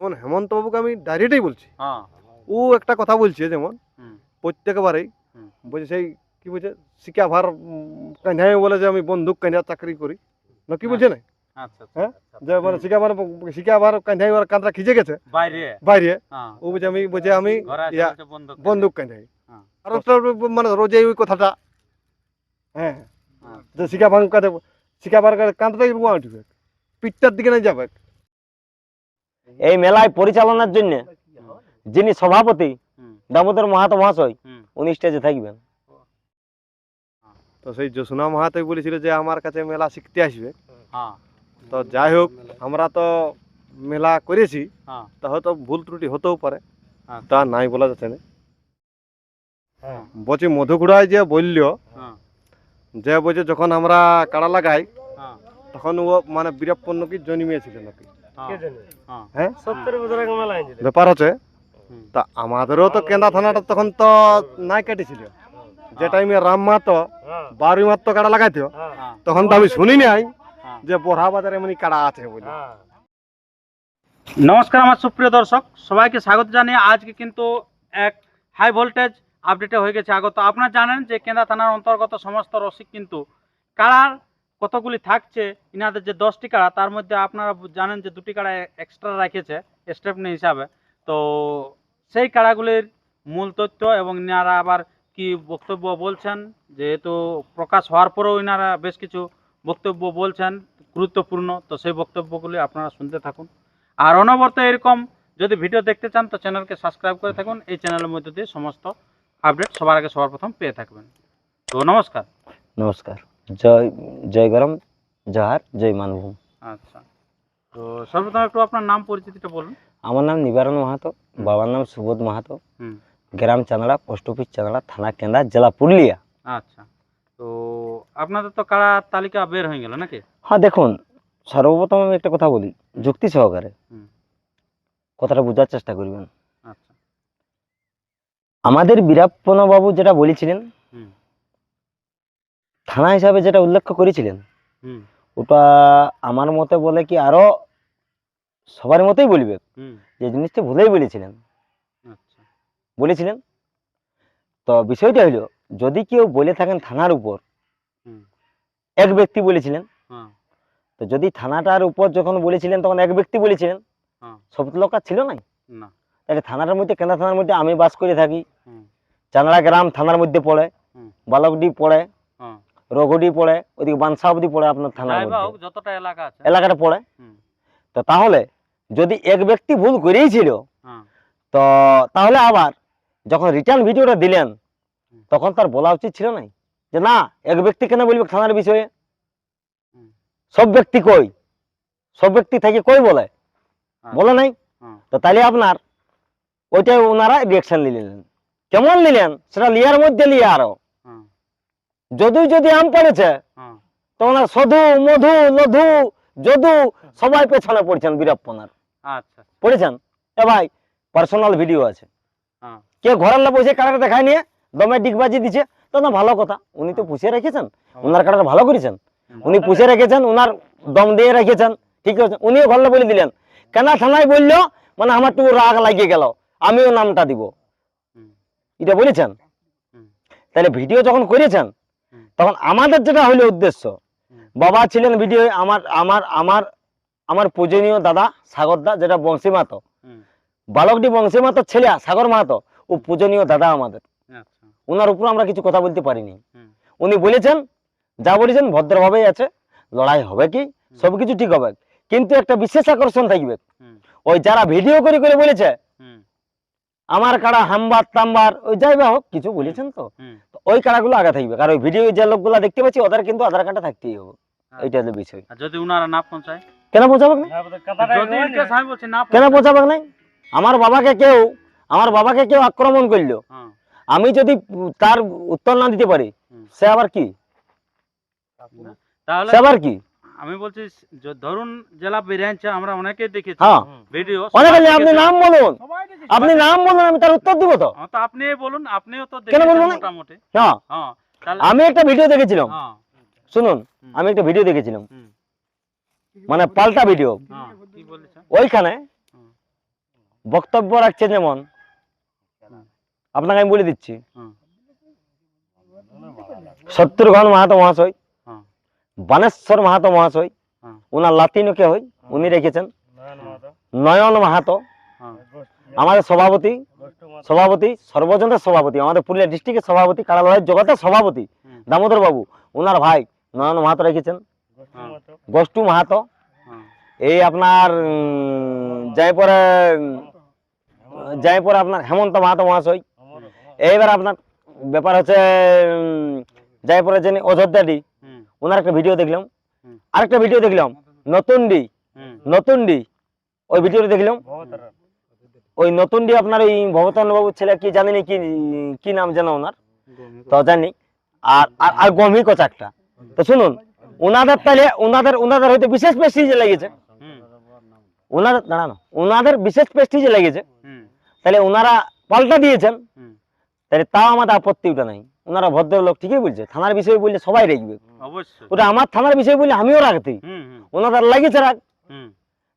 যেমন হেমন্ত বাবুকে আমি ডাইরেক্টই বলছি। হ্যাঁ। ও একটা কথা বলছে যেমন প্রত্যেকবারেই বলছে সেই কি বলছে শিকা ভার কান্ধায় বলে যে আমি বন্দুক কান্ধা চাকরি করি। না কি বলছে না? আচ্ছা আচ্ছা। হ্যাঁ? যে মানে শিকা ভার শিকা ভার কান্ধায় ওর খিচে গেছে। বাইরে। বাইরে। হ্যাঁ। ও বলছে আমি বলছে আমি বন্দুক হ্যাঁ। আর মানে রোজই ওই কথাটা। হ্যাঁ। হ্যাঁ। যে শিকা ভার কাঁধে শিকা ভার এরকম উঠবে পিঠটার দিকে না যাবে। এই মেলায় পরিচালনার জন্য যিনি সভাপতি দামোদর মাহাতো মহাশয় উনি স্টেজে থাকবেন। তো সেই জোসনা মাহাতই বলেছিল যে আমার কাছে মেলা শিখতে আসবে। হ্যাঁ। তো যাই হোক আমরা তো মেলা করেছি। হ্যাঁ। তা হয়তো ভুল ত্রুটি হতেও পারে। হ্যাঁ। তা নাই বলা যাচ্ছে না। বলছি মধুকুড়ায় যে বলল যে বলছে যখন আমরা কাড়া লাগাই তখন ও মানে বীরপ্পন্ন কি জন্মিয়েছিল নাকি? হ্যাঁ। হ্যাঁ। হ্যাঁ? ব্যাপার হচ্ছে তা আমাদেরও তো কেন্দা থানাটা তখন তো নাই কেটেছিল। যে টাইমে রাম মাতো বারুই মাত্র কাড়া লাগাইতো। তখন তো আমি শুনি নাই যে বোরহা বাজারে এমনি কাড়া আছে বলে। নমস্কার আমার সুপ্রিয় দর্শক। সবাইকে স্বাগত জানিয়ে আজকে কিন্তু এক হাই ভোল্টেজ আপডেটে হয়ে গেছে আগত। আপনারা জানেন যে কেন্দা থানার অন্তর্গত সমস্ত রসিক কিন্তু কাড়ার কতগুলি থাকছে, ইনাদের যে দশটি কাড়া, তার মধ্যে আপনারা জানেন যে দুটি কাড়া এক্সট্রা রেখেছে স্টেপনি হিসাবে। তো সেই কাড়াগুলির মূল তথ্য এবং ইনারা আবার কি বক্তব্য বলছেন, যেহেতু প্রকাশ হওয়ার পরেও ইনারা বেশ কিছু বক্তব্য বলছেন, গুরুত্বপূর্ণ, তো সেই বক্তব্যগুলি আপনারা শুনতে থাকুন। আর অনবরত এরকম যদি ভিডিও দেখতে চান, তো চ্যানেলকে সাবস্ক্রাইব করে থাকুন। এই চ্যানেলের মধ্যে দিয়ে সমস্ত আপডেট সবার আগে সবার প্রথম পেয়ে থাকবেন। তো নমস্কার। নমস্কার। জয় জয় গরম জহার জয় মানভূম। আচ্ছা। তো সর্বপ্রথম একটু আপনার নাম পরিচিতিটা বলুন। আমার নাম নিবারণ মাহাতো বাবার নাম সুবোধ মাহাতো। গ্রাম চাঁদড়া পোস্ট অফিস চাঁদড়া থানা কেন্দ্রা জেলা পুরুলিয়া। আচ্ছা। তো আপনাদের তো কাড়ার তালিকা বের হয়ে গেল নাকি? হ্যাঁ দেখুন সর্বপ্রথম আমি একটা কথা বলি যুক্তি সহকারে। কথাটা বোঝার চেষ্টা করবেন। আচ্ছা। আমাদের বীরাপ্পন বাবু যেটা বলেছিলেন থানা হিসাবে যেটা উল্লেখ করেছিলেন ওটা আমার মতে বলে কি আরও সবার মতেই বলবে যে জিনিসটা ভুলেই বলেছিলেন। আচ্ছা। বলেছিলেন? তো বিষয়টা হলো যদি কেউ বলে থাকেন থানার উপর এক ব্যক্তি বলেছিলেন হ্যাঁ। তো যদি থানাটার উপর যখন বলেছিলেন তখন এক ব্যক্তি বলেছিলেন হ্যাঁ। সব তো লোক ছিল নাই? না। তাহলে থানাটার মধ্যে কেন্দ্রা থানার মধ্যে আমি বাস করে থাকি। হুম। চান্দড়া গ্রাম থানার মধ্যে পড়ে। বালকডি পড়ে রঘুডি পড়ে ওইদিকে বানসা অবধি পড়ে আপনার থানার মধ্যে। যতটা এলাকা আছে। এলাকাটা পড়ে। তো তাহলে যদি এক ব্যক্তি ভুল করেই ছিল হ্যাঁ। তো তাহলে আবার যখন রিটার্ন ভিডিওটা দিলেন তখন তার বলা উচিত ছিল নাই যে না এক ব্যক্তি কেন বলবে থানার বিষয়ে? সব ব্যক্তি কই? সব ব্যক্তি থেকে কই বলে? আচ্ছা। বলে নাই? তো তাহলে আপনার ওইটাই ওনারা রিয়াকশন নিলেন। কেমন নিলেন? সেটা লিয়ার মধ্যে লিয়ে আরও। যদি যদি আম পড়েছে হ্যাঁ। তো সধু মধু লধু যদু সবাই পেছনে পড়ছেন বীরপ্পনার আচ্ছা। পড়েছেন? এ ভাই পার্সোনাল ভিডিও আছে। হ্যাঁ। কে ঘরের লোক বসে কারাটা দেখায় নিয়ে দমে ডিগবাজি দিচ্ছে তো না ভালো কথা। উনি তো পুষে রেখেছেন ওনার কারাটা ভালো করেছেন। উনি পুষে রেখেছেন ওনার দম দিয়ে রেখেছেন ঠিক আছে উনিও ঘরে বলে দিলেন। কেনা থানায় বলল মানে আমার একটু রাগ লাগিয়ে গেল আমিও নামটা দিব। এটা বলেছেন? তাহলে ভিডিও যখন করেছেন। তখন আমাদের যেটা হলো উদ্দেশ্য। বাবা ছিলেন ভিডিও আমার আমার আমার আমার পূজনীয় দাদা সাগরদা যেটা বংশী মাতো বালকটি বংশী মাতো ছেলে সাগর মাহাতো ও পূজনীয় দাদা আমাদের। আচ্ছা। ওনার উপর আমরা কিছু কথা বলতে পারিনি। উনি বলেছেন যা বলেছেন ভদ্রভাবেই আছে লড়াই হবে কি সবকিছু ঠিক হবে। কিন্তু একটা বিশেষ আকর্ষণ থাকবে। ওই যারা ভিডিও করে করে বলেছে আমার কাড়া হাম্বার তাম্বার ওই যাই বা হোক কিছু বলেছেন তো। ওই কাড়াগুলো আগে থাকবে। কারণ ওই ভিডিও যে লোকগুলো দেখতে পাচ্ছি ওদের কিন্তু আধার কার্ডটা থাকতেই হবে। এইটা হলো বিষয়। আর যদি উনারা না পৌঁছায়? কেন পৌঁছাবে না যদি ইনকেস আমি বলছি না কেন পৌঁছায়- পৌঁছাবে না আমার বাবাকে কেউ আমার বাবাকে কেউ আক্রমণ করল। হ্যাঁ। আমি যদি তার উত্তর না দিতে পারি সে আবার কি? তাহলে সে আবার কি? আমি বলছি ধরুন জেলা বেরিয়েছে আমরা অনেকেই দেখেছি হ্যাঁ। ভিডিও অনেক আপনি নাম বলুন আপনি নাম বলুন আমি তার উত্তর দিব তো। তো আপনি বলুন আপনিও তো কেন দেখেছেন মোটামুটি। হ্যাঁ। হ্যাঁ আমি একটা ভিডিও দেখেছিলাম। হ্যাঁ। শুনুন আমি একটা ভিডিও দেখেছিলাম। মানে পাল্টা ভিডিও। হ্যাঁ ওইখানে বক্তব্য রাখছে যেমন আপনাকে আমি বলে দিচ্ছি। হুম। শত্রুঘ্ন মাহাতো মহাশয় হ্যাঁ। বানেশ্বর মাহাতো মহাশয় হ্যাঁ। ওনার লাতিনকে হই উনি রেখেছেন। নয়ন মাহাতো। হ্যাঁ। আমাদের সভাপতি সভাপতি সর্বজনের সভাপতি আমাদের পুরুলিয়া ডিস্ট্রিক্টের সভাপতি কারালয়ের জগতের সভাপতি। দামোদর বাবু ওনার ভাই নয়ন মাহাতো রেখেছেন। হ্যাঁ গোষ্ঠু মাহাতো। হ্যাঁ। এই আপনার জয়পুরে জয়পুরে আপনার হেমন্ত মাহাতো মহাশয়। এইবার আপনার ব্যাপার হচ্ছে জয়পুরে যিনি অযোধ্যাডি ওনার একটা ভিডিও দেখলাম। আরেকটা ভিডিও দেখলাম। নতুনডি হুম। নতুনডি ওই ভিডিওটা দেখলাম। ওই নতুনডি আপনার ওই ভবতান বাবুর ছেলে কি জানিনি কি কি নাম জানো ওনার? তো জানি। আর আর- গমই কোচাকটা তো শুনুন ওনাদের তাহলে ওনাদের ওনাদের হয়তো বিশেষ প্রেস্টিজে লেগেছে। ওনাদের দাঁড়ানো ওনাদের বিশেষ প্রেস্টিজে লেগেছে। তাহলে ওনারা পাল্টা দিয়েছেন। তাহলে তাও আমাদের আপত্তি ওটা নাই। ওনারা ভদ্রলোক ঠিকই বলছে। থানার বিষয়ে বললে সবাই রাখবে ওটা আমার থানার বিষয়ে বললে আমিও রাখতে ওনাদের লাগিয়েছে রাখ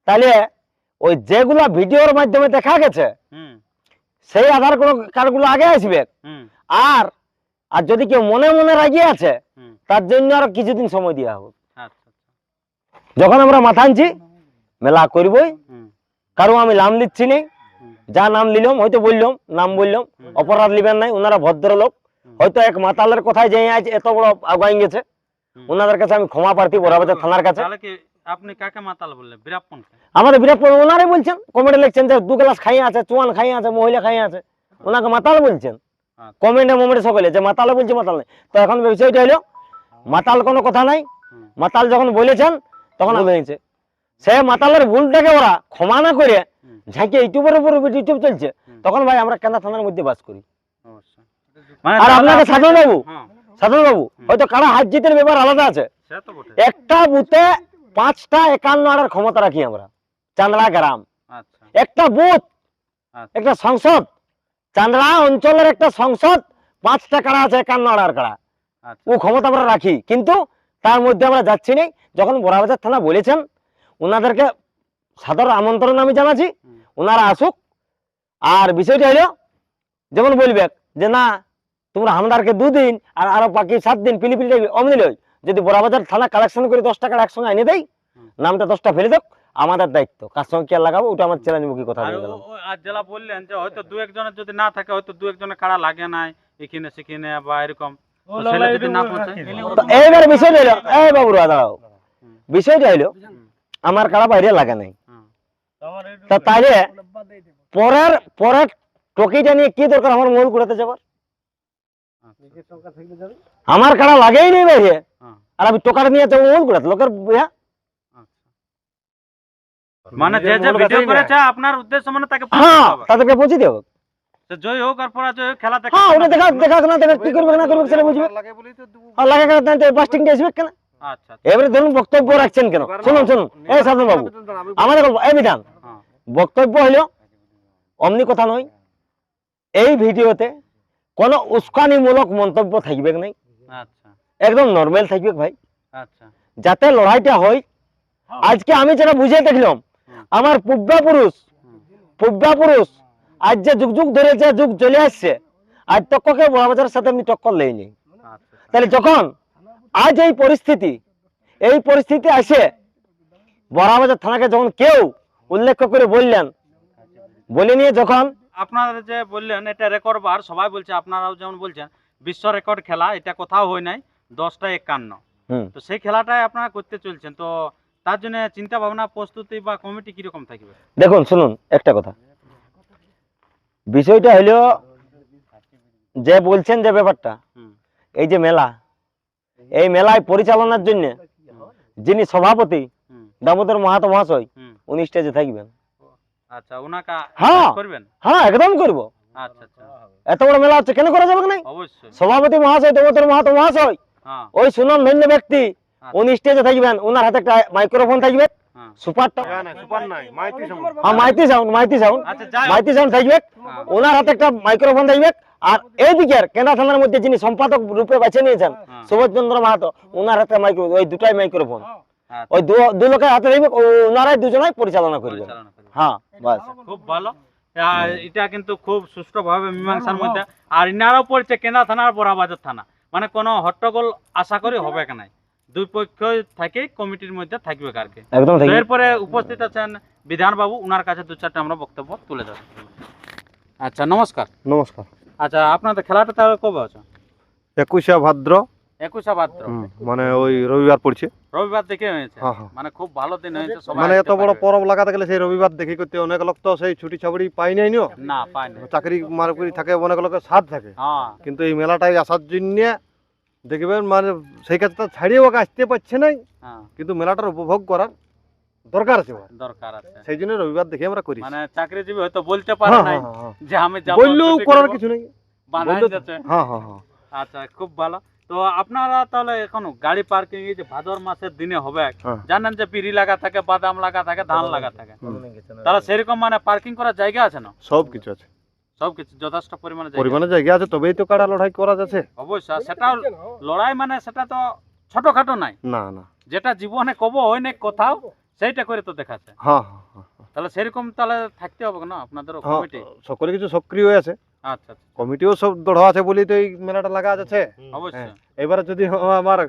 তাহলে ওই যেগুলা ভিডিওর মাধ্যমে দেখা গেছে সেই আধার কার্ডগুলো আগে আসবে। আর আর যদি কেউ মনে মনে রাগিয়ে আছে তার জন্য আর কিছুদিন সময় দেওয়া হবে। আচ্ছা আচ্ছা। যখন আমরা মাথা আনছি মেলা করবই। কারও আমি নাম দিচ্ছি নি। যা নাম নিলাম হয়তো বললাম নাম বললাম। অপরাধ নিবেন নাই ওনারা ভদ্রলোক। হয়তো এক মাতালের কথায় যে আজ এত বড় আগাই গেছে। ওনাদের কাছে আমি ক্ষমা প্রার্থী বরাবর থানার কাছে। তাহলে আপনি কাকে মাতাল বললেন? বীরাপ্পন আমাদের ওনারাই বলছেন। কমেন্টে লিখছেন যে দু গ্লাস খাইয়ে আছে চুয়ান খাইয়ে আছে মহিলা খাইয়ে আছে। ওনাকে মাতাল বলছেন। আচ্ছা। কমেন্টে মোমেন্টে সকলে যে মাতালে বলছে মাতাল নেই। তো এখন বিষয়টা হলো মাতাল কোনো কথা নাই। মাতাল যখন বলেছেন তখন হয়েছে। সে মাতালের ভুলটাকে ওরা ক্ষমা না করে। ঝাঁকে ইউটিউবের উপর ইউটিউব চলছে। তখন ভাই আমরা কেনা থানার মধ্যে বাস করি। আর আপনাকে সাধন বাবু হ্যাঁ। সাধন বাবু হয়তো কারা হাত জিতের ব্যাপার আলাদা আছে। একটা বুথে পাঁচটা একান্ন আনার ক্ষমতা রাখি আমরা চান্দড়া গ্রাম। আচ্ছা। একটা বুথ আচ্ছা। একটা সংসদ চান্দড়া অঞ্চলের একটা সংসদ পাঁচটা কাড়া আছে একান্ন আড়ার কাড়া আচ্ছা। ও ক্ষমতা আমরা রাখি। কিন্তু তার মধ্যে আমরা যাচ্ছি না যখন বড়াবাজার থানা বলেছেন ওনাদেরকে সাদর আমন্ত্রণ আমি জানাচ্ছি ওনারা আসুক। আর বিষয়টা হলো যেমন বলবে যে না তোমরা হামদারকে দুদিন আর আরও বাকি সাত দিন পিলিপিলি অমনি লই যদি বড়াবাজার থানা কালেকশন করে দশ টাকার একসঙ্গে এনে দেয় নামটা দশটা ফেলে দেখ আমাদের দায়িত্ব। কার সঙ্গে কে লাগাবো ওটা আমার চ্যালেঞ্জ মুখী কথা আর দিয়ে গেলাম। আর যেটা বললেন যে হয়তো দু একজনের যদি না থাকে হয়তো দু একজনের কাড়া লাগে নাই এখানে সেখানে বা এরকম। তো যদি না পৌঁছায় এইবার বিষয় হলো এই বাবু দাঁড়াও। হুম। বিষয়টা হলো আমার কাড়া বাইরে লাগে নাই? হুম। তা তাইলে পরের পরের টকিটা নিয়ে কি দরকার আমার মূল কুড়াতে যাবার? আমার কারা লাগেই নেই বাইরে হ্যাঁ, আর আমি টোকাটা নিয়ে যাব কুড়াতে লোকের আচ্ছা। মানে যে যে ভিডিও করেছে আপনার উদ্দেশ্য মানে তাকে হ্যাঁ তাদেরকে পৌঁছে দেবো। সে জয় হোক আর পরাজয় হোক খেলা থেকে হ্যাঁ ওটা দেখা। দেখা না দেখা কি করবে না করবে সেটা বুঝবে। লাগে বলেই তো আর লাগে কেন বাস্টিংটা আসবে কেন? আচ্ছা এবারে ধরুন বক্তব্য রাখছেন কেন? শুনুন শুনুন। এই সাধন বাবু আমাদের এই বিধান। হ্যাঁ। বক্তব্য হলো অমনি কথা নয়। এই ভিডিওতে কোনো উস্কানিমূলক মন্তব্য থাকবে নাই। আচ্ছা। একদম নর্মাল থাকবে ভাই। আচ্ছা। যাতে লড়াইটা হয়। আজকে আমি যেটা বুঝে দেখলাম। আমার পূর্বাপুরুষ। পূর্বাপুরুষ আজ যে যুগ যুগ ধরে যে যুগ চলে আসছে আজ তককে বড়বাজারের সাথে আমি টক্কর লেইনি আচ্ছা। তাহলে যখন আজ এই পরিস্থিতি এই পরিস্থিতি আসে বড়বাজার থানাকে যখন কেউ উল্লেখ করে বললেন বলে নিয়ে যখন আপনারা যে বললেন এটা রেকর্ড বার সবাই বলছে আপনারাও যেমন বলছেন বিশ্ব রেকর্ড খেলা এটা কোথাও হয় নাই দশটা একান্ন। হুম, তো সেই খেলাটাই আপনারা করতে চলছেন তো তার জন্য চিন্তা ভাবনা প্রস্তুতি বা কমিটি কীরকম থাকবে? দেখুন শুনুন একটা কথা। বিষয়টা হলো যে বলছেন যে ব্যাপারটা এই যে মেলা এই মেলায় পরিচালনার জন্য যিনি সভাপতি দামোদর মাহাতো মহাশয় উনি স্টেজে থাকবেন। আচ্ছা ওনাকে হ্যাঁ। করবেন? হ্যাঁ একদম করব। আচ্ছা আচ্ছা। এত বড় মেলা হচ্ছে কেন করা যাবে না অবশ্যই। সভাপতি মহাশয় মাহাতো মহাশয়। হ্যাঁ। ওই সুনাম ধন্য ব্যক্তি আচ্ছা। উনি স্টেজে থাকবেন ওনার হাতে একটা মাইক্রোফোন থাকবে। হ্যাঁ। সুপার না, না, সুপার নাই, মাইতি সামনে। হ্যাঁ মাইতি সাউন্ড মাইতি সাউন্ড আচ্ছা যাই হোক। মাইতি সাউন্ড থাকবে। ওনার হাতে একটা মাইক্রোফোন থাকবে। আর এইদিকের কেনা থানার মধ্যে যিনি সম্পাদক রূপে বেছে নিয়েছেন। সুবোধ চন্দ্র মাহাতো ওনার হাতে মাইক্রো ওই দুটাই মাইক্রোফোন আচ্ছা, ওই দু দু লোকের হাতে থাকবে ওনারাই দুজনাই পরিচালনা করবেন। হ্যাঁ বাস খুব ভালো। এটা কিন্তু খুব সুষ্ঠুভাবে মীমাংসার মধ্যে। আর ইনারাও পড়ছে কেন্দ্রা থানা আর বড়াবাজার থানা। মানে কোনো হট্টগোল আশা করি হবে কেন দুই পক্ষ থেকে কমিটির মধ্যে থাকবে আর কি একদম তো ঠিক এরপরে উপস্থিত আছেন বিধান বাবু উনার কাছে দু চারটে আমরা বক্তব্য তুলে ধরব। আচ্ছা নমস্কার। নমস্কার। আচ্ছা আপনাদের খেলাটা তাহলে কবে আছে একুশে ভাদ্র একুশে ভাদ্র। মানে ওই রবিবার পড়ছে? রবিবার দেখে হয়েছে। হ্যাঁ, হ্যাঁ। মানে খুব ভালো দিন হয়েছে সবাই মানে এত বড় পরব। লাগাতে গেলে সেই রবিবার দেখি করতে অনেক লোক তো সেই ছুটি ছাবড়ি পাই নাই না পাই না চাকরি মারকুরি থাকে অনেক লোকের সাথ থাকে। হ্যাঁ। কিন্তু এই মেলাটাই আসার জন্য দেখবেন মানে সেই কাজটা ছাড়িয়ে ওকে আসতে পারছে নাই। কিন্তু মেলাটার উপভোগ করার দরকার আছে দরকার আছে। সেই জন্য রবিবার দেখে আমরা করি। মানে চাকরিজীবী হয়তো বলতে পারে নাই। যে আমি যাব বললেও করার কিছু নেই। হ্যাঁ হ্যাঁ। আচ্ছা খুব ভালো। তো আপনারা তাহলে এখন গাড়ি পার্কিং এই যে ভাদর মাসের দিনে হবে হ্যাঁ। জানেন যে বিড়ি লাগা থাকে বাদাম লাগা থাকে ধান লাগা থাকে। তাহলে সেরকম মানে পার্কিং করার জায়গা আছে না? সব কিছু আছে। সব যথেষ্ট পরিমাণে পরিমাণে জায়গা আছে তবেই তো কাড়া লড়াই করা যাচ্ছে। অবশ্যই সেটা লড়াই মানে সেটা তো ছোটখাটো নাই। না না। যেটা জীবনে কব হয় না কোথাও সেইটা করে তো দেখাচ্ছে। হ্যাঁ হ্যাঁ তাহলে সেরকম তাহলে থাকতে হবে না আপনাদের কমিটি সকলে কিছু সক্রিয় হয়ে আছে। আচ্ছা আচ্ছা। কমিটিও সব দৃঢ় আছে বলেই তো এই মেলাটা লাগা আছে অবশ্যই। এবারে যদি আমার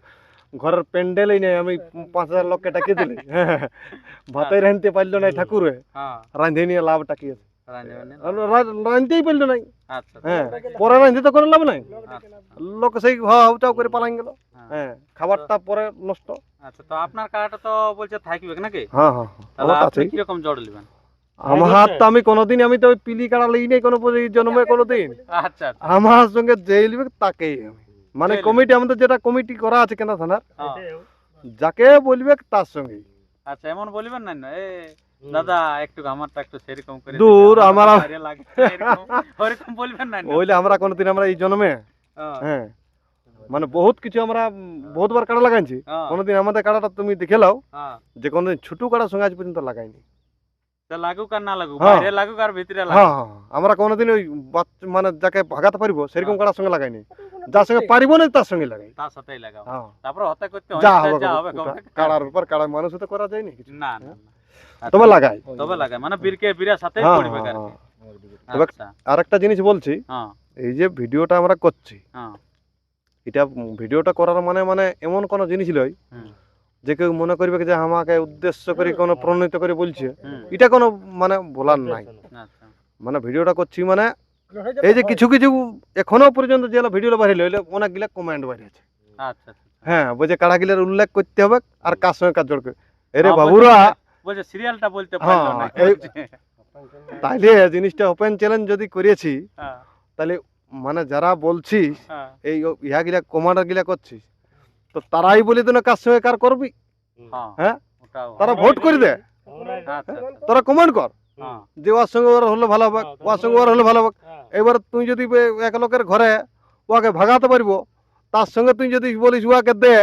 ঘরের প্যান্ডেলই নেই আমি পাঁচ হাজার লোককে টাকিয়ে দিলি। ভাতে রাঁধতে পারল না ঠাকুর। হ্যাঁ। রাঁধে নিয়ে লাভ টাকিয়ে রাঞ্জনী। রাঁধতেই পারল নাই। আচ্ছা হ্যাঁ পরে রাঁধতে তো কোনো লাভ নাই। লোক সেই হাউচাও করে পালান গেল। হ্যাঁ। হ্যাঁ খাবারটা পরে নষ্ট। আচ্ছা তো আপনার কাড়াটা তো বলছে থাকবে নাকি? হ্যাঁ হ্যাঁ হ্যাঁ। কীরকম জড় নেবেন আমার তো আমি কোনোদিন আমি তো পিলি কাড়া লই নাই কোনো এই জন্মে কোনোদিন। আচ্ছা আচ্ছা। আমার সঙ্গে যে লিবে তাকেই মানে কমিটি আমাদের যেটা কমিটি করা আছে কেনা থানার হ্যাঁ। যাকে বলবে তার সঙ্গে। আচ্ছা এমন বলবেন না না এ দাদা একটু আমারটা একটু সেরকম করে দূর, আমার ওরকম বলবেন না? ওইলে কোনোদিন আমরা এই জন্মে হ্যাঁ, হ্যাঁ। মানে বহুত কিছু আমরা বহুতবার কাড়া লাগাইছি। হ্যাঁ, কোনোদিন আমাদের কাড়াটা তুমি দেখে লাও হ্যাঁ। যে কোনোদিন ছোট কাড়ার সঙ্গে আজ পর্যন্ত লাগাইনি। লাগুক আর না লাগুক হ্যাঁ। বাইরে লাগুক আর ভিতরে হ্যাঁ লাগুক। হ্যাঁ। আমরা কোনোদিন ওই বাচ্চা মানে যাকে ভাগাতে পারব সেরকম। কাড়ার সঙ্গে লাগাইনি। যার সঙ্গে পারিব না তার সঙ্গে লাগাই। তার সাথেই লাগাও তারপর হতে করতে যা হবে যা হবে, হবে ওটা কাড়ার উপর কাড়ার মানুষ তো করা যায় না কিছু। না না না। তবে লাগাই। তবে লাগায় মানে বীরকে বীরের সাথেই পড়বে আর কি। তবে- আচ্ছা। একটা জিনিস বলছি। হ্যাঁ। এই যে ভিডিওটা আমরা করছি হ্যাঁ। এটা ভিডিওটা করার মানে মানে এমন কোনো জিনিস নয়। হুম, যে কেউ মনে করবে যে আমাকে উদ্দেশ্য করে কোনো প্রণীত করে বলছে এটা কোনো মানে বলার নাই। আচ্ছা। মানে ভিডিওটা করছি মানে এই যে কিছু কিছু এখনও পর্যন্ত যে ভিডিও বাইরে হইলে অনেকগুলা কমেন্ট বাইরে আছে। আচ্ছা আচ্ছা হ্যাঁ বলছে কাড়াগিলার উল্লেখ করতে হবে আর কার সঙ্গে কাজ জড়কে এরে হ্যাঁ, বাবুরা বলছে- বলছে সিরিয়ালটা বলতে পারল না। হ্যাঁ, তাইলে জিনিসটা ওপেন চ্যালেঞ্জ যদি করেছি হ্যাঁ, তাহলে মানে যারা বলছিস হ্যাঁ, এই ইহা গিলা কমান্ডার গিলা করছিস তো তারাই বলি তো না কার সঙ্গে কার করবি? হ্যাঁ, হ্যাঁ? তারা ভোট করে দে। আচ্ছা, আচ্ছা, তোরা কমেন্ট কর। হ্যাঁ, যে ওর সঙ্গে ওর হলে ভালো হবে ওর সঙ্গে ওর হলে ভালো হবে। এবার তুই যদি এক লোকের ঘরে ওকে ভাগাতে পারব তার সঙ্গে তুই যদি বলিস ওকে দে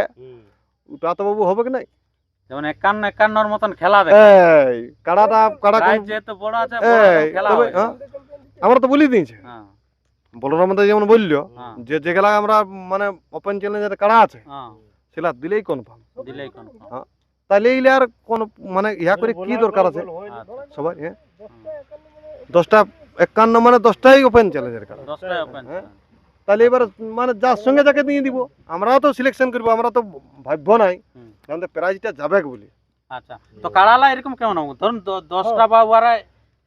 ওটা তো বাবু হবে কি নাই? যেমন একান্ন একান্নর মতন খেলা দেখে। এই কাড়াটা কাড়া যেহেতু বড় আছে বড় এই রকম খেলা তবে হয়। হ্যাঁ আমরা তো বলি দিয়েছে। হ্যাঁ, বলরাম যেমন বলল হ্যাঁ, যে যে গেলা আমরা মানে ওপেন চ্যালেঞ্জের কাড়া আছে হ্যাঁ, সেটা দিলেই কনফার্ম দিলেই কোন তাহলে এইলে আর কোন মানে ইহা করে কি দরকার আছে? সবাই হ্যাঁ। দশটা একান্ন মানে দশটাই ওপেন চ্যালেঞ্জের কাড়া। দশটায় ওপেন হ্যাঁ। তাহলে এবার মানে যার সঙ্গে যাকে দিয়ে দিব আমরাও তো সিলেকশন করব আমরা তো ভাববো নাই। আমাদের প্রাইজটা যাবে বলি। আচ্ছা। তো কাড়ালা এরকম কেমন হবে? ধরুন দশটা বা ওরা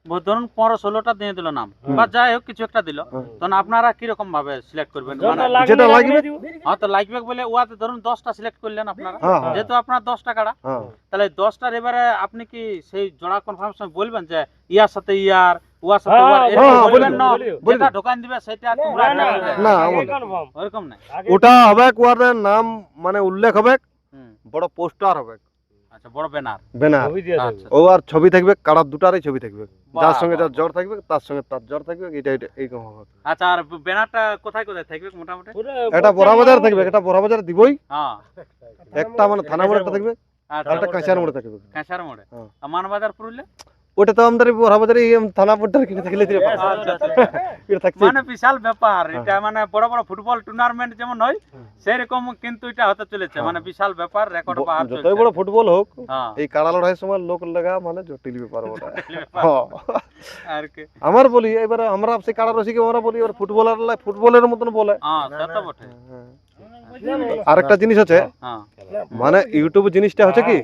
ধরুন পনেরো ষোলোটা দিয়ে দিল নাম বা যাই হোক কিছু একটা দিল। তখন আপনারা কীরকম ভাবে সিলেক্ট করবেন? মানে যেটা লাগবে হ্যাঁ তো লাগবে বলে ওয়াতে ধরুন দশটা সিলেক্ট করলেন আপনারা। হ্যাঁ হ্যাঁ। যেহেতু আপনার দশটা কাড়া হ্যাঁ। তাহলে দশটার এবারে আপনি কি সেই জোড়া কনফার্মেশন বলবেন যে ইয়ার সাথে ইয়ার ওয়ার সাথে ওয়ার হ্যাঁ, বলবেন না। যেটা দোকান দিবে সেটা তোমরা না, ঠেকাবে। না, ওটা হবে ওয়ার্ডের নাম মানে উল্লেখ হবে। হুম, বড় পোস্টার হবে। আচ্ছা বড় ব্যানার। ব্যানার। আচ্ছা। ও আর ছবি থাকবে কাড়ার দুটারই ছবি থাকবে। যার সঙ্গে যার জ্বর থাকবে তার সঙ্গে তার জ্বর থাকবে এটা এটা এইরকম হবে। আচ্ছা আর ব্যানারটা কোথায় কোথায় থাকবে মোটামুটি? এটা বড়া বাজার থাকবে এটা বড়া বাজার দিবই। হ্যাঁ। একটা মানে থানা মোড় একটা থাকবে আর আচ্ছা একটা কাঁচার মোড়ে থাকবে। কাঁচার মোড়ে? হ্যাঁ। আর মানবাজার পুরুলিয়া? ওটা তো আমাদের বড়বাজারে থানা দিলে আচ্ছা। এটা থাকছে। মানে বিশাল ব্যাপার এটা মানে বড় বড় ফুটবল টুর্নামেন্ট যেমন হয় সেরকম কিন্তু এটা হতে চলেছে। হ্যাঁ। মানে বিশাল ব্যাপার রেকর্ড বাহার যতই বড় ফুটবল হোক হ্যাঁ। এই কাড়া লড়াইয়ের সময় লোক লাগা মানে জটিল ব্যাপার ওটা হ্যাঁ। আর কি। আমার বলি এবার আমরা সেই কাড়া রসিকে আমরা বলি এবার ফুটবলার ফুটবলের মতন বলে। হ্যাঁ সে তো বটে। আরেকটা জিনিস আছে হ্যাঁ। মানে ইউটিউব জিনিসটা হচ্ছে কি?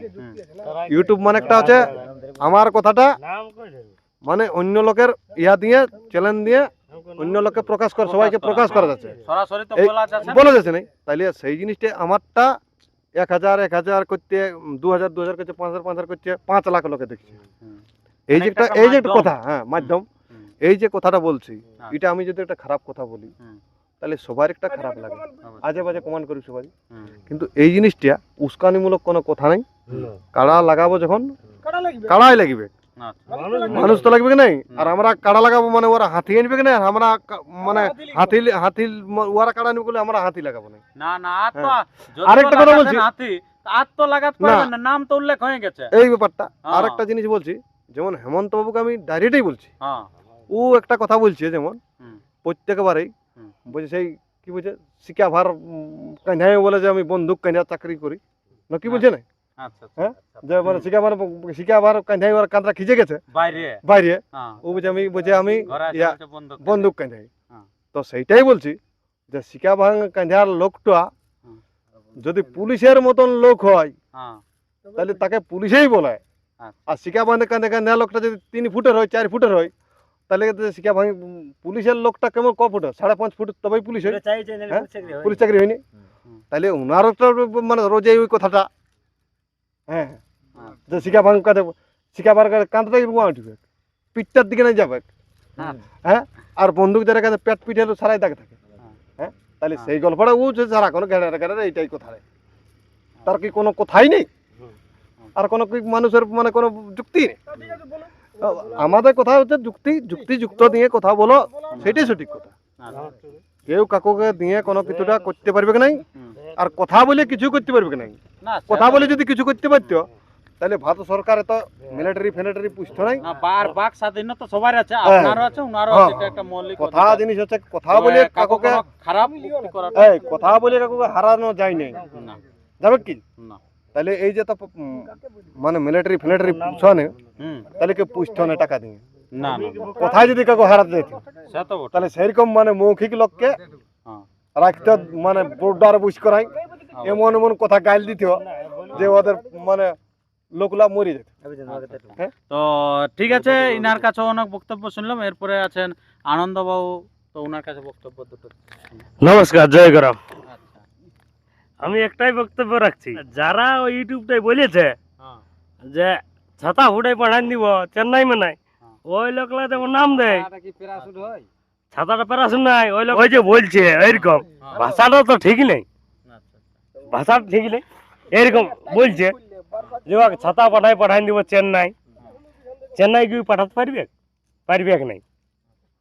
ইউটিউব মানে একটা হচ্ছে আমার কথাটা মানে অন্য লোকের ইয়া দিয়ে চ্যালেঞ্জ দিয়ে অন্য লোককে প্রকাশ করে সবাইকে প্রকাশ করা যাচ্ছে। সরাসরি তো এই- বলা যাচ্ছে না। বলা তাইলে সেই জিনিসটা আমারটা এক হাজার এক হাজার করতে দু হাজার দু হাজার করছে পাঁচ হাজার পাঁচ হাজার করছে পাঁচ লাখ লোকে দেখছে। এই যে একটা একটা এই যে একটা কথা হ্যাঁ মাধ্যম। এই যে কথাটা বলছি হ্যাঁ। এটা আমি যদি একটা খারাপ কথা বলি তাহলে সবার একটা খারাপ লাগে। আজে বাজে কমান করি সবাই। কিন্তু এই জিনিসটা উস্কানিমূলক কোনো কথা নাই। কাড়া লাগাবো যখন কাড়াই লাগবে। আচ্ছা। মানুষ তো লাগবে কি নাই? আর আমরা কাড়া লাগাবো মানে ওরা হাতি আনবে কি না আমরা মানে হাতি হাতি ওরা কাড়া আনবে বলে আমরা হাতি লাগাবো না না না আর তো হ্যাঁ। আরেকটা কথা বলছি। হাতি আর তো লাগাতে না। পারবেন না নাম তো উল্লেখ হয়ে গেছে। এই ব্যাপারটা। হ্যাঁ। আর একটা জিনিস বলছি যেমন হেমন্ত বাবুকে আমি ডাইরেক্টই বলছি। হ্যাঁ। ও একটা কথা বলছে যেমন। প্রত্যেকবারেই বলছে সেই কি বলছে শিকা ভার কান্ধায় বলে যে আমি বন্দুক কান্ধা চাকরি করি। না কি বলছে না। হ্যাঁ? যে মানে শিকা ভার শিকা ভার কান্ধায় ওর কাঁধটা খিচে গেছে। বাইরে? বাইরে। হ্যাঁ। ও বলছে আমি বলছে আমি ইয়া, বন্দুক কাঁধাই হ্যাঁ। তো সেইটাই বলছি যে শিকা ভাঙ কাঁধার লোকটা যদি পুলিশের মতন লোক হয় হ্যাঁ। তাহলে তাকে পুলিশেই আচ্ছা। আর শিকা বাঁধে কাঁধে কাঁধে লোকটা যদি তিন ফুটের হয় চার ফুটের হয় তাহলে শিকা ভাঙি পুলিশের লোকটা কেমন ক ফুটের সাড়ে পাঁচ ফুট তবেই পুলিশ হয়। হ্যাঁ? পুলিশ চাকরি হয়নি? তাহলে ওনারও মানে রোজে ওই কথাটা। হ্যাঁ। হ্যাঁ। যে শিকা ভাঙ কাঁধে শিকা ভাঙ কাঁধে কাঁধটাই রুয়া উঠবে। পিঠটার দিকে না যাবে। হ্যাঁ। হ্যাঁ? আর বন্দুক যারা কাছে পেট পিঠে সারাই দাগ থাকে। হ্যাঁ। হ্যাঁ? তাহলে। সেই গল্পটা ও যে সারা কোনো গেড়ে গেড়ে এইটাই কথা রে। তার কি কোনো কথাই নেই? আর কোনো কি মানুষের মানে কোনো যুক্তি নেই? আমাদের কথা হচ্ছে যুক্তি যুক্তি যুক্ত দিয়ে কথা বলো সেটাই সঠিক কথা। কেউ কাকুকে দিয়ে কোনো কিছুটা করতে পারবে কি নাই? আর কথা বলে কিছু করতে পারবে কি নাই? না কথা বলে যদি কিছু করতে পারতো তাহলে ভারত সরকার এত মিলিটারি ফিলিটারি পুষতো নাই। না বার বাক স্বাধীনতা সবার আছে হ্যাঁ। আপনারও আছে উনারও হ্যাঁ। আছে এটা একটা মৌলিক কথা জিনিস হচ্ছে কথা বলে কাকু কাকুকে খারাপ এই কথা বলে কাকুকে হারানো যায় নাই। না। যাবে কি? না। তাহলে এই যে তো মানে মিলিটারি ফিলিটারি পুষনে হুম। তাহলে কেউ পুষতো না টাকা দিয়ে। না না কোথায় যদি কাউকে হারাতে যেত সে তো বটে। তাহলে সেরকম মানে মৌখিক লোককে হ্যাঁ। রাখতে মানে বোর্ডার বুঝ করাই। এমন এমন কথা গাইল দিত যে ওদের মানে লোকলা মরে যেত। তো ঠিক আছে ইনার কাছে অনেক বক্তব্য শুনলাম এরপরে আছেন আনন্দবাবু তো ওনার কাছে বক্তব্য দুটো নমস্কার জয় গরম আচ্ছা। আমি একটাই বক্তব্য রাখছি যারা ওই ইউটিউবটাই বলেছে হ্যাঁ। যে ছাতা ফুটাই পাঠান দিব চেন্নাই মে নাই হ্যাঁ। ওই লোকলা যেমন নাম দেয় ছাতাটা প্যারাসুট নাই ওই লোক ওই যে বলছে এইরকম। হ্যাঁ। ভাষাটা তো ঠিক নেই। আচ্ছা ভাষাটা ঠিক নেই। এরকম বলছে যে ছাতা পাঠাই পাঠান দিব চেন্নাই। চেন্নাই কি পাঠাতে পারবে? পারবে কি নাই?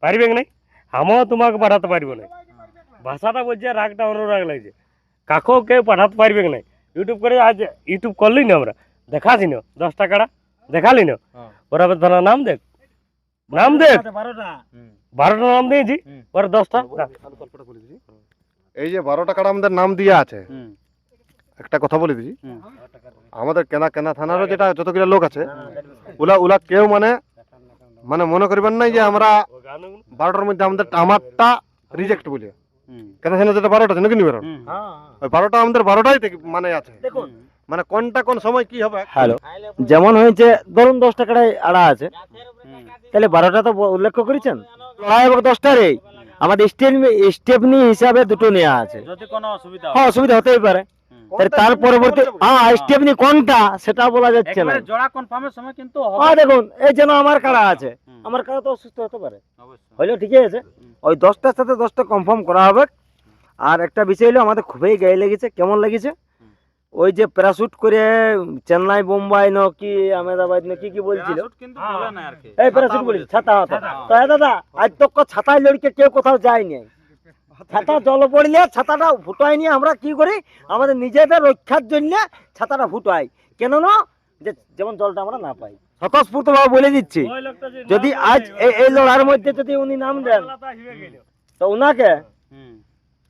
পারবে কি নাই? আমিও তোমাকে পাঠাতে পারব না। ভাষাটা বলছে রাগটা অনুরাগ লাগছে। কাকেও কেউ পাঠাতে পারবে কি নাই? ইউটিউব করে আজ ইউটিউব করলি না আমরা। দেখাছি না দশ টাকাটা দেখালি না। হ্যাঁ। ওরা এবার নাম দেখ। নাম দেখ বারোটা নাম দিয়েছি। ওরা দশটা। এই যে বারো টাকাটা আমাদের নাম দিয়ে আছে। একটা কথা বলে দিচ্ছি আমাদের কেনা কেনা থানারও যেটা যতগুলো লোক আছে ওলা ওলা কেউ মানে মানে মনে করবেন না যে আমরা বারোটার মধ্যে আমাদের আমারটা রিজেক্ট বলে। কেনা থানা যেটা বারোটা আছে নাকি বারো হুম। ওই বারোটা আমাদের বারোটাই মানে আছে। মানে কোনটা কোন সময় কি হবে? হ্যালো। যেমন হয়েছে ধরুন দশ টাকাটাই আড়া আছে। তাহলে বারোটা তো উল্লেখ করেছেন? লড়াই এবং দশটারে আমাদের স্টেপ স্টেপনি হিসাবে দুটো নেওয়া আছে। অসুবিধা হ্যাঁ অসুবিধা হতেই পারে। তার পরবর্তী হ্যাঁ স্টেপনি কোনটা সেটা বলা যাচ্ছে না। জোড়া কনফার্মের সময় কিন্তু হ্যাঁ দেখুন এই যেন আমার কাড়া আছে। আমার কাড়া তো অসুস্থ হতে পারে। হইলেও ঠিকই আছে। ওই দশটার সাথে দশটা কনফার্ম করা হবে। আর একটা বিষয় হলো আমাদের খুবই গায়ে লেগেছে। কেমন লেগেছে। ওই যে প্যারাশুট করে চেন্নাই বোম্বাই ন কি আহমেদাবাদ ন কি কি বলছিল? বলে এই প্যারাশুট বলেছে ছাতা হতো। তো হ্যাঁ দাদা আজ তো ছাতায় লড়কে কেউ কোথাও যায়নি ছাতা জল পড়লে ছাতাটা ফুটাই নিয়ে আমরা কি করি? আমাদের নিজেদের রক্ষার জন্য ছাতাটা ফুটাই। কেন না যে যেমন জলটা আমরা না পাই। স্বতঃস্ফূর্ত ভাবে বলে দিচ্ছি যদি আজ এই- লড়াইয়ের মধ্যে যদি উনি নাম দেন তো উনাকে হুম।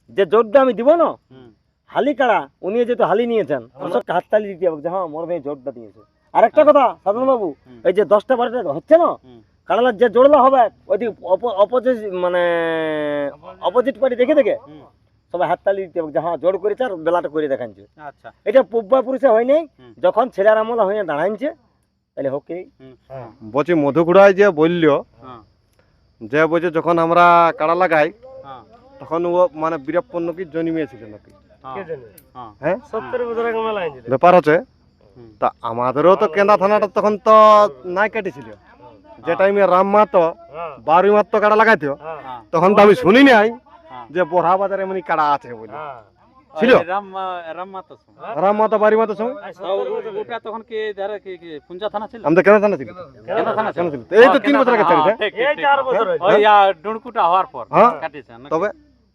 যে জোরটা আমি দিব না হালি কাড়া উনি যেহেতু হালি নিয়েছেন হাততালি দিতে হবে। যে হ্যাঁ মোর ভাই জোরটা দিয়েছে। আরেকটা কথা সাধন বাবু এই যে দশটা বারোটা হচ্ছে না। কাড়ালার যে জোড়লা হবে ওইদিকে অপোজিট মানে অপোজিট পার্টি দেখে দেখে? সবাই হাততালি দিতে হবে যে হ্যাঁ জোর করেছে আর বেলাটা করে দেখাচ্ছে আচ্ছা। এটা পূর্বা পুরুষে হয় নাই যখন ছেলের আমল হয়ে দাঁড়াইছে তাহলে হোকে হুম। বলছি মধুগুড়ায় যে বলল হ্যাঁ। যে বলছে যখন আমরা কাড়া লাগাই হ্যাঁ। তখন ও মানে বীরাপ্পন্ন কি জন্মিয়েছিল নাকি? হ্যাঁ ব্যাপার হচ্ছে তা আমাদেরও তো কেন্দা থানাটা তখন তো নাই কেটেছিল। যে টাইমে রাম মাতো বারুই মাত্র কাড়া লাগাইতো তখন তো আমি শুনি নাই যে বড়া বাজারে এমনি কাড়া আছে বলে। ছিল? রাম মাতা বাড়ি মাতো সময় ওটা তখন কি ধারে কি কি পুঞ্জা থানা ছিল? আমাদের কেন থানা ছিল। কেনা থানা ছিল। এই তো তিন বছর আগে ছেড়েছে। হ্যাঁ, ঠিক, ঠিক, এই চার বছর ওই ডুনকুটা হওয়ার পর হ্যাঁ। তবে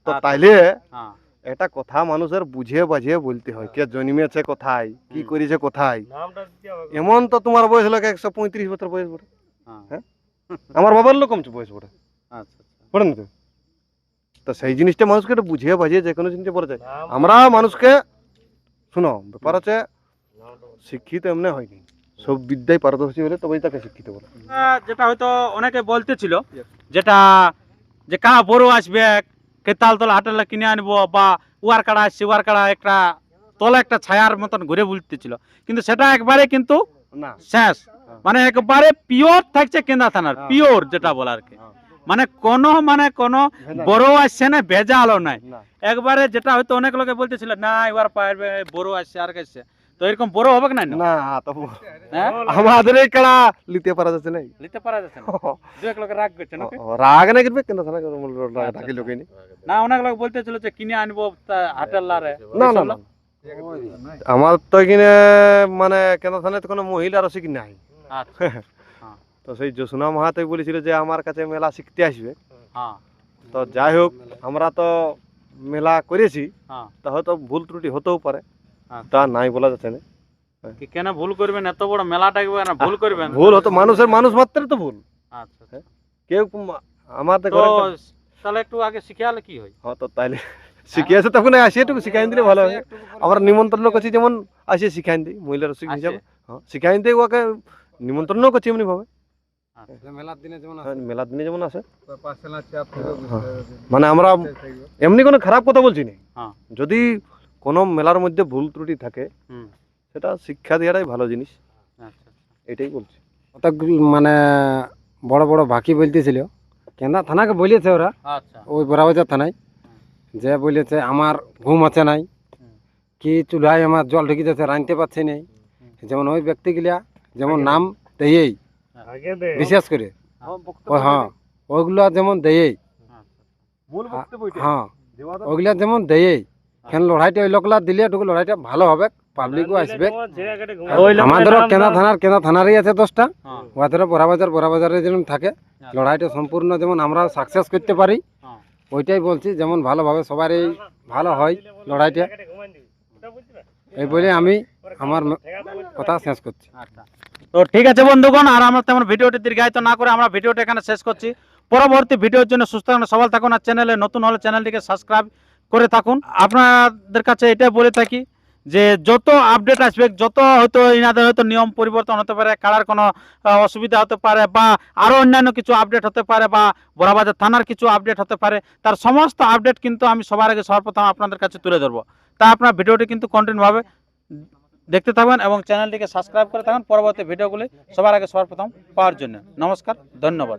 তো। তাইলে হ্যাঁ এটা কথা মানুষের বুঝিয়ে বাজিয়ে বলতে হয়। কে জন্মেছে কোথায়? কি করেছে কোথায়? এমন তো তোমার বয়স হলো একশো পঁয়ত্রিশ বছর বয়স বটে? হ্যাঁ। আমার বাবার লোক কমছে বয়স বটে। আচ্ছা আচ্ছা। পড়েন তো? তো সেই জিনিসটা মানুষকে একটু বুঝিয়ে বাজিয়ে যে কোনো জিনিসটা বলা যায়। আমরা মানুষকে শুনো ব্যাপার হচ্ছে শিক্ষিত এমনি হয়নি। সব বিদ্যায় পারদর্শী হলে তবেই তাকে শিক্ষিত বলে। যেটা হয়তো অনেকে বলতেছিল যেটা যে কা বড় আসবে কে তাল হাটেলা কিনে আনব বা উয়ার কাড়া আসছে উয়ার কাড়া একটা তলে একটা ছায়ার মতন ঘুরে বুলতেছিল। কিন্তু সেটা একবারে কিন্তু শেষ। মানে একবারে পিওর থাকছে কেন্দা থানার হ্যাঁ। পিওর যেটা বলার কি। হ্যাঁ। মানে কোনো মানে কোনো বড় আসছে না ভেজালও নাই। একবারে যেটা হয়তো অনেক লোকে বলতেছিল না এবার পারবে বড় আসছে আর কাছে। তো এরকম বড় হবে না না তো হ্যাঁ? আমাদের এই কাড়া? লিতে পারা যাচ্ছে না নিতে পারা যাচ্ছে না। দু এক লোকে রাগ করছে নাকি? রাগ না করবে কেন থানা ডাকি লোকে নি না অনেক লোক বলতেছিল যে কিনে আনব তা- হাটের লারে। না না না। আমার তো এখানে মানে কেন থানাতে কোনো মহিলা রসিক নাই। আচ্ছা। তো সেই জোসনা মাহাতে বলেছিল যে আমার কাছে মেলা শিখতে আসবে। হ্যাঁ। তো যাই হোক আমরা তো মেলা করেছি। হ্যাঁ। তা হয়তো ভুল ত্রুটি হতেও পারে। আচ্ছা। তা নাই বলা যাচ্ছে না। কি কেন ভুল করবেন? এত বড় মেলা ডাকবে না ভুল করবেন? ভুল হতো মানুষের মানুষ মাত্রই তো ভুল। আচ্ছা আচ্ছা। কেউ কুম- আমাদের তো ঘরে একটা- তাহলে একটু আগে শিখালে কি হয়? হ্যাঁ তো তাইলে শিখিয়েছে তখন আসিয়ে একটু শিখাই দিলে ভালো হয়। আমরা নিমন্ত্রণ করছি যেমন আসিয়ে শিখাই দিই মহিলা রসিক হিসাবে। হ্যাঁ শিখাই দিই ওকে নিমন্ত্রণ করছি এমনি ভাবে। মেলার দিনে যেমন হ্যাঁ, মেলার দিনে যেমন আসে। হ্যাঁ। মানে আমরা এমনি কোনো খারাপ কথা বলছি না। হ্যাঁ। যদি কোনো মেলার মধ্যে ভুল ত্রুটি থাকে সেটা শিক্ষা দেওয়াটাই ভালো জিনিস। আচ্ছা এটাই বলছি। কতগুলো মানে বড় বড় বাকি বলতেছিল। কেন্দা থানাকে বলেছে ওরা। আচ্ছা। ওই বড়াবাজার থানায়। যে বলেছে আমার ঘুম আছে নাই। কি চুলায় আমার জল ঢুকে যাচ্ছে রাঁধতে পারছি নাই। যেমন ওই ব্যক্তিগুলা যেমন নাম দেয়েই। আগে বিশেষ করে। ও হ্যাঁ। ওইগুলা যেমন দেয়েই। মূল হ্যাঁ। ওইগুলা যেমন দেয়েই। কেন লড়াইটা ওই লোকলা দিলে একটু লড়াইটা ভালো হবে পাবলিকও আসবে। আমাদেরও কেনা থানার কেনা থানারই আছে দশটা। হ্যাঁ। ওদের বড়াবাজার বড়াবাজারে যেমন থাকে লড়াইটা সম্পূর্ণ যেমন আমরা সাকসেস করতে পারি হ্যাঁ। ওইটাই বলছি যেমন ভালোভাবে সবারই ভালো হয় লড়াইটা। এই বলে আমি আমার কথা শেষ করছি। আচ্ছা। তো ঠিক আছে বন্ধুগণ আর আমরা তেমন ভিডিওটি দীর্ঘায়িত না করে আমরা ভিডিওটা এখানে শেষ করছি। পরবর্তী ভিডিওর জন্য সুস্থ সবল থাকুন আর চ্যানেলে নতুন হলে চ্যানেলটিকে সাবস্ক্রাইব করে থাকুন। আপনাদের কাছে এটাই বলে থাকি যে, যত আপডেট আসবে, যত হয়তো এনাদের হয়তো নিয়ম পরিবর্তন হতে পারে, কারার কোনো অসুবিধা হতে পারে, বা আরও অন্যান্য কিছু আপডেট হতে পারে, বা বড়াবাজার থানার কিছু আপডেট হতে পারে, তার সমস্ত আপডেট কিন্তু আমি সবার আগে সর্বপ্রথম আপনাদের কাছে তুলে ধরবো। তা আপনার ভিডিওটি কিন্তু কন্টিনিউভাবে দেখতে থাকবেন এবং চ্যানেলটিকে সাবস্ক্রাইব করে থাকবেন পরবর্তী ভিডিওগুলি সবার আগে সর্বপ্রথম পাওয়ার জন্য। নমস্কার, ধন্যবাদ।